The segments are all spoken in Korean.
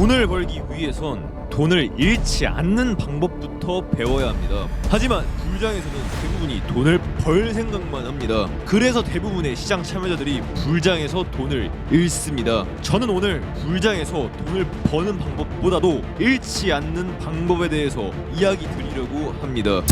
돈을 벌기 위해선 돈을 잃지 않는 방법부터 배워야 합니다. 하지만 불장에서는 대부분이 돈을 벌 생각만 합니다. 그래서 대부분의 시장 참여자들이 불장에서 돈을 잃습니다. 저는 오늘 불장에서 돈을 버는 방법보다도 잃지 않는 방법에 대해서 이야기 드리려고 합니다.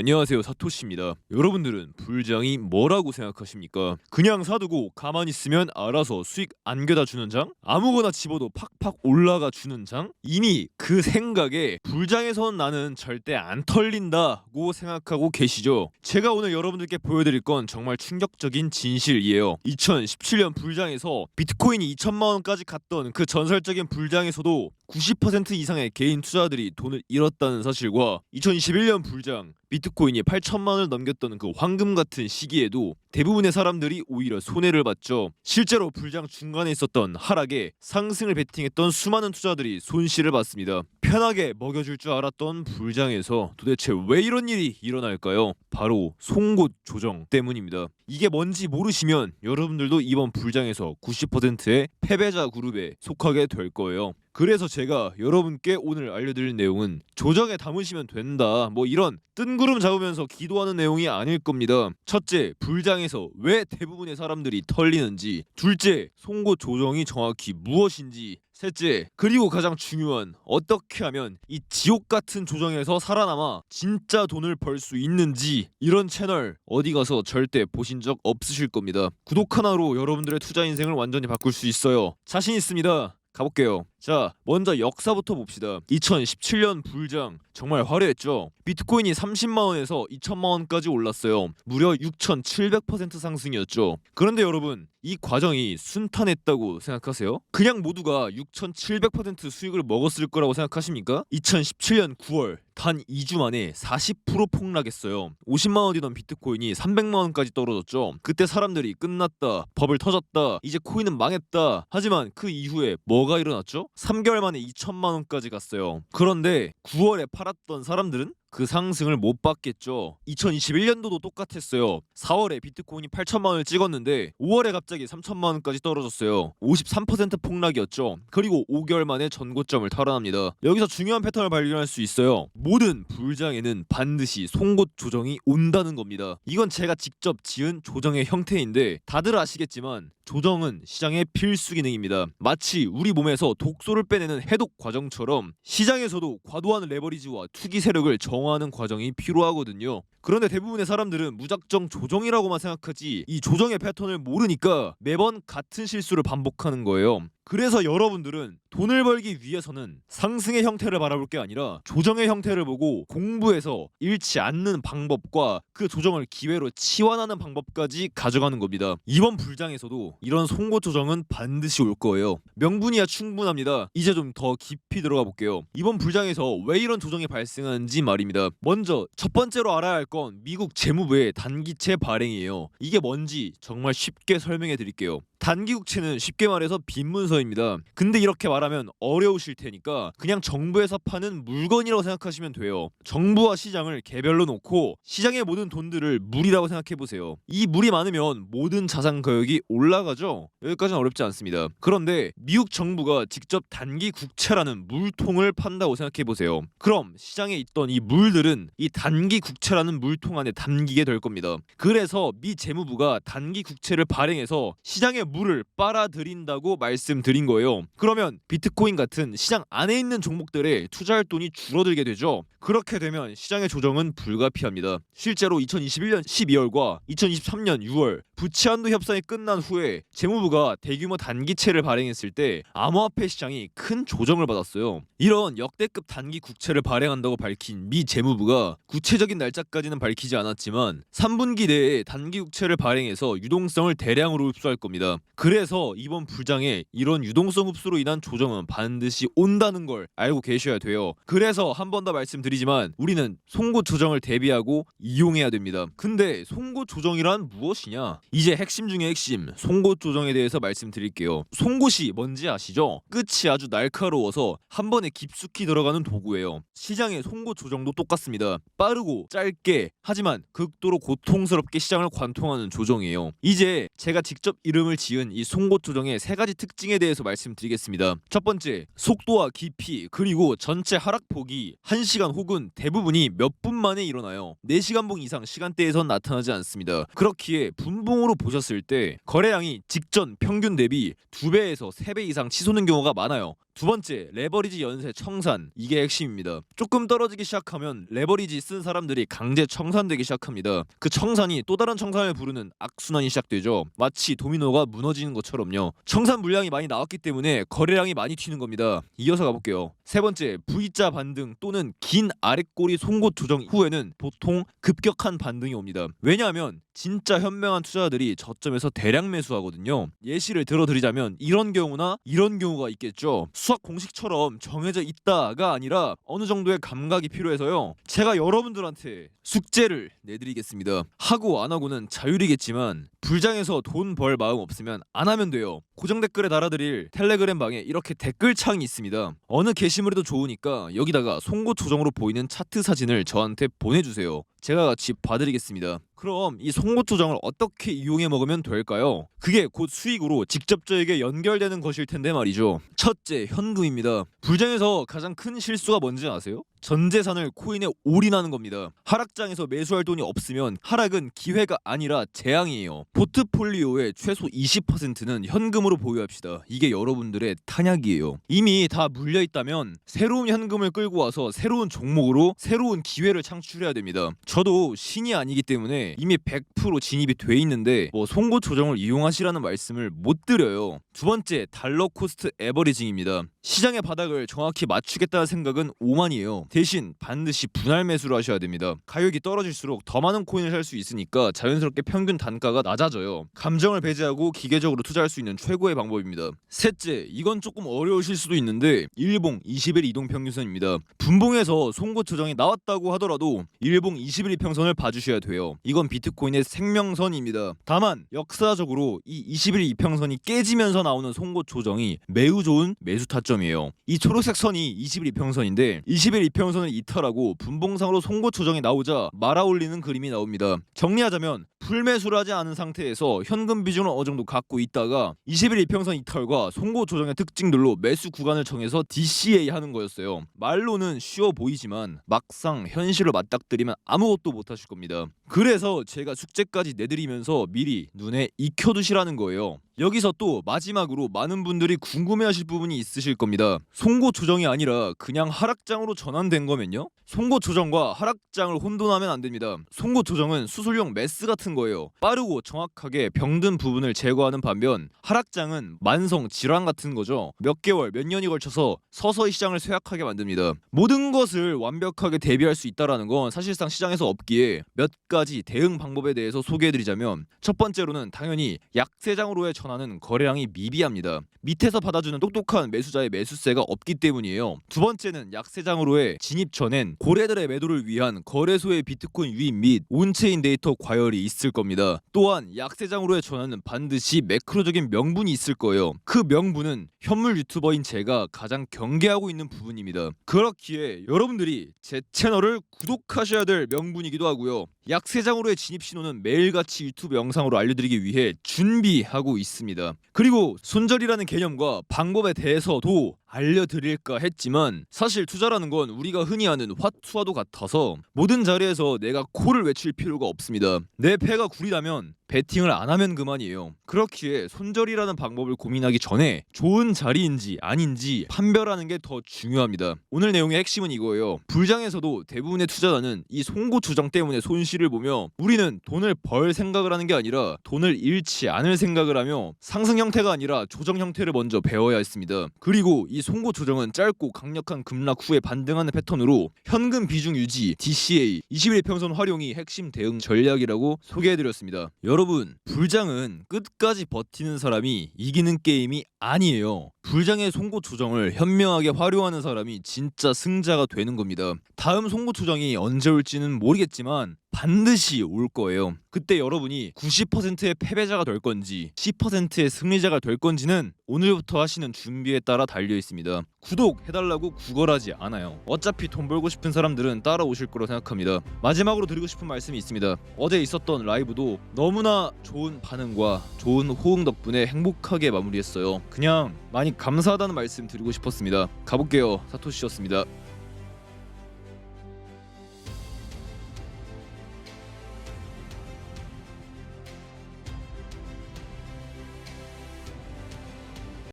안녕하세요 사토시입니다 여러분들은 불장이 뭐라고 생각하십니까? 그냥 사두고 가만히 있으면 알아서 수익 안겨다 주는 장? 아무거나 집어도 팍팍 올라가 주는 장? 이미 그 생각에 불장에선 나는 절대 안 털린다고 생각하고 계시죠? 제가 오늘 여러분들께 보여드릴 건 정말 충격적인 진실이에요 2017년 불장에서 비트코인이 2천만 원까지 갔던 그 전설적인 불장에서도 90% 이상의 개인 투자들이 돈을 잃었다는 사실과 2021년 불장 비트코인이 8천만 원을 넘겼던 그 황금 같은 시기에도 대부분의 사람들이 오히려 손해를 봤죠. 실제로 불장 중간에 있었던 하락에 상승을 베팅했던 수많은 투자들이 손실을 봤습니다. 편하게 먹여줄 줄 알았던 불장에서 도대체 왜 이런 일이 일어날까요? 바로 송곳 조정 때문입니다. 이게 뭔지 모르시면 여러분들도 이번 불장에서 90%의 패배자 그룹에 속하게 될 거예요. 그래서 제가 여러분께 오늘 알려드릴 내용은 조정에 담으시면 된다. 뭐 이런 뜬구름 잡으면서 기도하는 내용이 아닐 겁니다. 첫째 불장에서 왜 대부분의 사람들이 털리는지. 둘째 송곳 조정이 정확히 무엇인지. 셋째 그리고 가장 중요한 어떻게 하면 이 지옥 같은 조정에서 살아남아 진짜 돈을 벌 수 있는지. 이런 채널 어디 가서 절대 보신 적 없으실 겁니다. 구독 하나로 여러분들의 투자 인생을 완전히 바꿀 수 있어요. 자신 있습니다. 가볼게요. 자, 먼저 역사부터 봅시다. 2017년 불장 정말 화려했죠. 비트코인이 30만 원에서 2천만 원까지 올랐어요. 무려 6,700% 상승이었죠. 그런데 여러분, 이 과정이 순탄했다고 생각하세요? 그냥 모두가 6,700% 수익을 먹었을 거라고 생각하십니까? 2017년 9월 단 2주 만에 40% 폭락했어요. 50만 원이던 비트코인이 300만 원까지 떨어졌죠. 그때 사람들이 끝났다, 버블 터졌다, 이제 코인은 망했다. 하지만 그 이후에 뭐가 일어났죠? 3개월 만에 2천만 원까지 갔어요. 그런데 9월에 팔았던 사람들은 그 상승을 못 받겠죠. 2021년도도 똑같았어요. 4월에 비트코인이 8천만 원을 찍었는데 5월에 갑자기 3천만 원까지 떨어졌어요. 53% 폭락이었죠. 그리고 5개월 만에 전고점을 탈환합니다. 여기서 중요한 패턴을 발견할 수 있어요. 모든 불장에는 반드시 송곳 조정이 온다는 겁니다. 이건 제가 직접 지은 조정의 형태인데 다들 아시겠지만 조정은 시장의 필수 기능입니다. 마치 우리 몸에서 독소를 빼내는 해독 과정처럼 시장에서도 과도한 레버리지와 투기 세력을 정 화하는 과정이 필요하거든요. 그런데 대부분의 사람들은 무작정 조정이라고만 생각하지 이 조정의 패턴을 모르니까 매번 같은 실수를 반복하는 거예요. 그래서 여러분들은 돈을 벌기 위해서는 상승의 형태를 바라볼 게 아니라 조정의 형태를 보고 공부해서 잃지 않는 방법과 그 조정을 기회로 치환하는 방법까지 가져가는 겁니다. 이번 불장에서도 이런 송곳 조정은 반드시 올 거예요. 명분이야 충분합니다. 이제 좀 더 깊이 들어가 볼게요. 이번 불장에서 왜 이런 조정이 발생하는지 말입니다. 먼저 첫 번째로 알아야 할 건 미국 재무부의 단기채 발행이에요. 이게 뭔지 정말 쉽게 설명해 드릴게요. 단기국채는 쉽게 말해서 빈 문서 입니다. 근데 이렇게 말하면 어려우실 테니까 그냥 정부에서 파는 물건이라고 생각하시면 돼요. 정부와 시장을 개별로 놓고 시장의 모든 돈들을 물이라고 생각해 보세요. 이 물이 많으면 모든 자산 가격이 올라가죠. 여기까지는 어렵지 않습니다. 그런데 미국 정부가 직접 단기 국채라는 물통을 판다고 생각해 보세요. 그럼 시장에 있던 이 물들은 이 단기 국채라는 물통 안에 담기게 될 겁니다. 그래서 미 재무부가 단기 국채를 발행해서 시장의 물을 빨아들인다고 말씀드 린 거예요. 그러면 비트코인 같은 시장 안에 있는 종목들에 투자할 돈이 줄어들게 되죠. 그렇게 되면 시장의 조정은 불가피합니다. 실제로 2021년 12월과 2023년 6월 부채 한도 협상이 끝난 후에 재무부가 대규모 단기채를 발행했을 때 암호화폐 시장이 큰 조정을 받았어요. 이런 역대급 단기 국채를 발행한다고 밝힌 미 재무부가 구체적인 날짜까지는 밝히지 않았지만 3분기 내에 단기 국채를 발행해서 유동성을 대량으로 흡수할 겁니다. 그래서 이번 불장에 이런 이런 유동성 흡수로 인한 조정은 반드시 온다는 걸 알고 계셔야 돼요. 그래서 한 번 더 말씀드리지만 우리는 송곳 조정을 대비하고 이용해야 됩니다. 근데 송곳 조정이란 무엇이냐? 이제 핵심 중의 핵심 송곳 조정에 대해서 말씀드릴게요. 송곳이 뭔지 아시죠? 끝이 아주 날카로워서 한 번에 깊숙이 들어가는 도구예요. 시장의 송곳 조정도 똑같습니다. 빠르고 짧게 하지만 극도로 고통스럽게 시장을 관통하는 조정이에요. 이제 제가 직접 이름을 지은 이 송곳 조정의 세 가지 특징에 대해서 말씀드리겠습니다. 첫 번째, 속도와 깊이 그리고 전체 하락폭이 1시간 혹은 대부분이 몇 분 만에 일어나요. 4시간봉 이상 시간대에선 나타나지 않습니다. 그렇기에 분봉으로 보셨을 때 거래량이 직전 평균 대비 2배에서 3배 이상 치솟는 경우가 많아요. 두 번째, 레버리지 연쇄 청산. 이게 핵심입니다. 조금 떨어지기 시작하면 레버리지 쓴 사람들이 강제 청산되기 시작합니다. 그 청산이 또 다른 청산을 부르는 악순환이 시작되죠. 마치 도미노가 무너지는 것처럼요. 청산 물량이 많이 나왔기 때문에 거래량이 많이 튀는 겁니다. 이어서 가볼게요. 세 번째, V자 반등 또는 긴 아랫꼬리 송곳 조정 후에는 보통 급격한 반등이 옵니다. 왜냐하면 진짜 현명한 투자자들이 저점에서 대량 매수하거든요. 예시를 들어드리자면 이런 경우나 이런 경우가 있겠죠. 수학 공식처럼 정해져 있다가 아니라 어느 정도의 감각이 필요해서요. 제가 여러분들한테 숙제를 내드리겠습니다. 하고 안 하고는 자율이겠지만 불장에서 돈 벌 마음 없으면 안 하면 돼요. 고정 댓글에 달아드릴 텔레그램 방에 이렇게 댓글창이 있습니다. 어느 게시물에도 좋으니까 여기다가 송곳 조정으로 보이는 차트 사진을 저한테 보내주세요. 제가 같이 봐드리겠습니다. 그럼 이 송곳 조정을 어떻게 이용해 먹으면 될까요? 그게 곧 수익으로 직접적이게 연결되는 것일 텐데 말이죠. 첫째, 현금입니다. 불장에서 가장 큰 실수가 뭔지 아세요? 전 재산을 코인에 올인하는 겁니다. 하락장에서 매수할 돈이 없으면 하락은 기회가 아니라 재앙이에요. 포트폴리오의 최소 20%는 현금으로 보유합시다. 이게 여러분들의 탄약이에요. 이미 다 물려 있다면 새로운 현금을 끌고 와서 새로운 종목으로 새로운 기회를 창출해야 됩니다. 저도 신이 아니기 때문에 이미 100% 진입이 돼 있는데 뭐 송곳 조정을 이용하시라는 말씀을 못 드려요. 두 번째 달러 코스트 에버리징입니다. 시장의 바닥을 정확히 맞추겠다는 생각은 오만이에요. 대신 반드시 분할 매수를 하셔야 됩니다. 가격이 떨어질수록 더 많은 코인을 살 수 있으니까 자연스럽게 평균 단가가 낮아져요. 감정을 배제하고 기계적으로 투자할 수 있는 최고의 방법입니다. 셋째, 이건 조금 어려우실 수도 있는데 일봉 20일 이동 평균선입니다. 분봉에서 송곳 조정이 나왔다고 하더라도 일봉 20일 이평선을 봐주셔야 돼요. 이건 비트코인의 생명선입니다. 다만 역사적으로 이 20일 이평선이 깨지면서 나오는 송곳 조정이 매우 좋은 매수 타점이에요. 이 초록색 선이 20일 이평선인데 20일 이평 선을 이탈하고 분봉상으로 송곳 조정이 나오자 말아 올리는 그림이 나옵니다. 정리하자면 불매수를 하지 않은 상태에서 현금 비중을 어느 정도 갖고 있다가 20일 이평선 이탈과 송곳 조정의 특징들로 매수 구간을 정해서 DCA 하는 거였어요. 말로는 쉬워 보이지만 막상 현실로 맞닥뜨리면 아무것도 못 하실 겁니다. 그래서 제가 숙제까지 내드리면서 미리 눈에 익혀두시라는 거예요. 여기서 또 마지막으로 많은 분들이 궁금해하실 부분이 있으실 겁니다. 송곳 조정이 아니라 그냥 하락장으로 전환된 거면요? 송곳 조정과 하락장을 혼돈하면 안 됩니다. 송곳 조정은 수술용 메스 같은 거예요. 빠르고 정확하게 병든 부분을 제거하는 반면 하락장은 만성 질환 같은 거죠. 몇 개월, 몇 년이 걸쳐서 서서히 시장을 쇠약하게 만듭니다. 모든 것을 완벽하게 대비할 수 있다라는 건 사실상 시장에서 없기에 몇 가지 대응 방법에 대해서 소개해드리자면 첫 번째로는 당연히 약세장으로의 전 환은 거래량이 미비합니다. 밑에서 받아주는 똑똑한 매수자의 매수세가 없기 때문이에요. 두 번째는 약세장으로의 진입 전엔 고래들의 매도를 위한 거래소의 비트코인 유입 및 온체인 데이터 과열이 있을 겁니다. 또한 약세장으로의 전환은 반드시 매크로적인 명분이 있을 거예요. 그 명분은 현물 유튜버인 제가 가장 경계하고 있는 부분입니다. 그렇기에 여러분들이 제 채널을 구독하셔야 될 명분이기도 하고요. 약세장으로의 진입 신호는 매일같이 유튜브 영상으로 알려드리기 위해 준비하고 있습니다. 그리고 손절이라는 개념과 방법에 대해서도 알려드릴까 했지만 사실 투자라는 건 우리가 흔히 하는 화투와도 같아서 모든 자리에서 내가 코를 외칠 필요가 없습니다. 내 패가 구리다면 베팅을 안 하면 그만이에요. 그렇기에 손절이라는 방법을 고민하기 전에 좋은 자리인지 아닌지 판별하는 게 더 중요합니다. 오늘 내용의 핵심은 이거예요. 불장에서도 대부분의 투자자는 이 송고 조정 때문에 손실을 보며 우리는 돈을 벌 생각을 하는 게 아니라 돈을 잃지 않을 생각을 하며 상승 형태가 아니라 조정 형태를 먼저 배워야 했습니다. 그리고 이이 송고 조정은 짧고 강력한 급락 후에 반등하는 패턴으로 현금 비중 유지, DCA, 21일 평선 활용이 핵심 대응 전략이라고 소개해드렸습니다. 여러분, 불장은 끝까지 버티는 사람이 이기는 게임이 아니에요. 불장의 송고 조정을 현명하게 활용하는 사람이 진짜 승자가 되는 겁니다. 다음 송고 조정이 언제 올지는 모르겠지만 반드시 올 거예요. 그때 여러분이 90%의 패배자가 될 건지 10%의 승리자가 될 건지는 오늘부터 하시는 준비에 따라 달려 있습니다. 구독 해달라고 구걸하지 않아요. 어차피 돈 벌고 싶은 사람들은 따라오실 거라 생각합니다. 마지막으로 드리고 싶은 말씀이 있습니다. 어제 있었던 라이브도 너무나 좋은 반응과 좋은 호응 덕분에 행복하게 마무리했어요. 그냥 많이 감사하다는 말씀 드리고 싶었습니다. 가볼게요. 사토시였습니다.